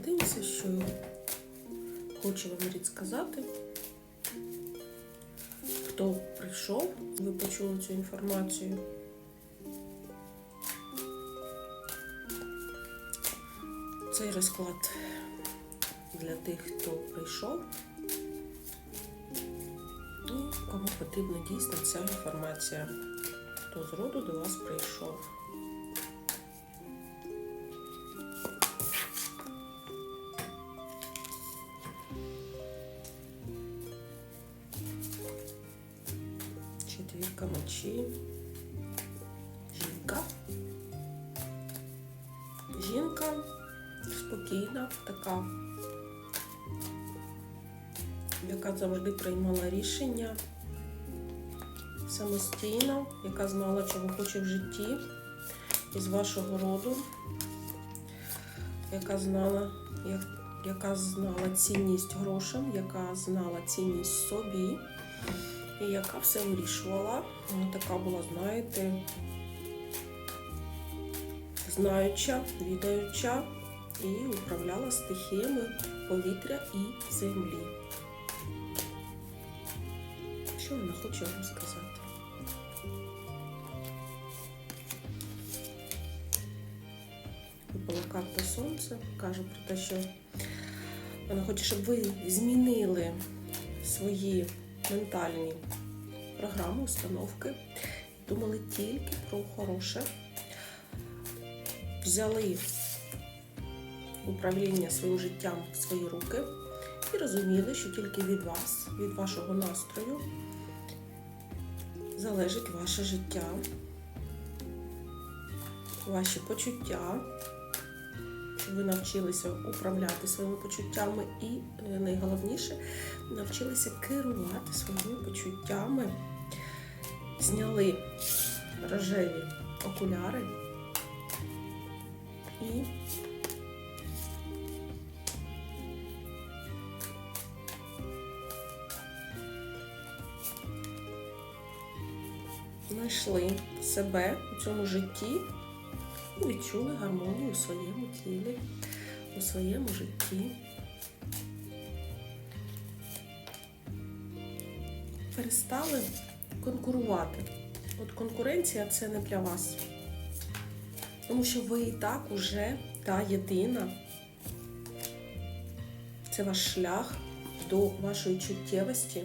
подивимося, що хочу вам Рід сказати. Хто прийшов, ви почули цю інформацію. Цей розклад для тих, хто прийшов. І кому потрібна дійсно ця інформація, хто з роду до вас прийшов. Четвірка мечі. Жінка. Жінка. Спокійна, така, яка завжди приймала рішення. Самостійно, яка знала, чого хоче в житті. Із вашого роду, яка знала, як, яка знала цінність грошам, яка знала цінність собі, і яка все вирішувала. Вона така була, знаєте, знаюча, відаюча і управляла стихіями повітря і землі. Що вона хоче вам сказати? Випала карта сонця, каже про те, що вона хоче, щоб ви змінили свої ментальні програми, установки, думали тільки про хороше, взяли управління своїм життям в свої руки і розуміли, що тільки від вас, від вашого настрою залежить ваше життя, ваші почуття, ви навчилися управляти своїми почуттями і е, найголовніше навчилися керувати своїми почуттями, зняли рожеві окуляри і знайшли себе у цьому житті відчули гармонію у своєму тілі, у своєму житті. Перестали конкурувати. От конкуренція це не для вас. Тому що ви і так уже та єдина. Це ваш шлях до вашої чуттєвості,